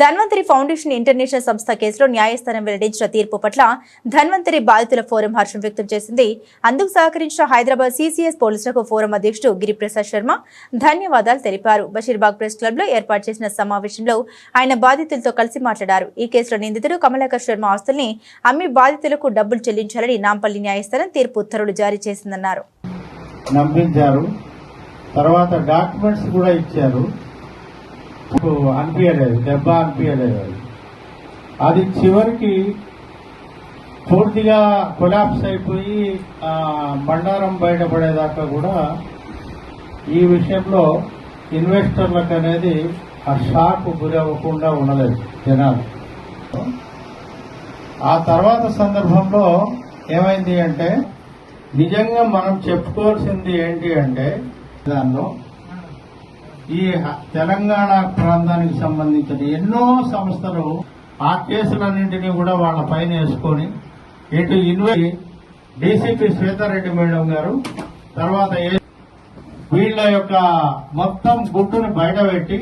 Dhanvantari foundation international సంస్థ కేసులో న్యాయస్థానం వెల్లడించిన తీర్పు పట్ల ధన్వంతరి బాధితుల ఫోరం హర్షం వ్యక్తం చేసింది. అందుకు సహకరించిన హైదరాబాద్ సీసీఎస్ పోలీసులకు ఫోరం అధ్యక్షుడు గిరిప్రసాద్ శర్మ ధన్యవాదాలు తెలిపారు. బషీర్బాగ్ ప్రెస్ క్లబ్లో ఏర్పాటు చేసిన సమావేశంలో ఆయన బాధితులతో కలిసి మాట్లాడారు. ఈ కేసులో నిందితుడు కమలాకర్ శర్మ ఆస్తుల్ని అమ్మి బాధితులకు డబ్బులు చెల్లించాలని నాంపల్లి న్యాయస్థానం తీర్పు ఉత్తర్వులు జారీ చేసిందన్నారు. తర్వాత డాక్యుమెంట్స్ కూడా ఇచ్చారు. అనిపించలేదు దెబ్బ అనిపించలేదు. అది అది చివరికి పూర్తిగా కొలాప్స్ అయిపోయి బండారం బయటపడేదాకా కూడా ఈ విషయంలో ఇన్వెస్టర్లకు అనేది ఆ షాక్ గురి అవ్వకుండా ఉండలేదు జనాలు. ఆ తర్వాత సందర్భంలో ఏమైంది అంటే నిజంగా మనం చెప్పుకోవాల్సింది ఏంటి అంటే దానిలో ఈ తెలంగాణ ప్రాంతానికి సంబంధించిన ఎన్నో సంస్థలు ఆ కేసులన్నింటినీ కూడా వాళ్ళ పైన వేసుకొని ఇటు ఇన్వై డీసీపీ శ్వేతారెడ్డి మేడం గారు తర్వాత వీళ్ళ యొక్క మొత్తం గుట్టుని బయటపెట్టి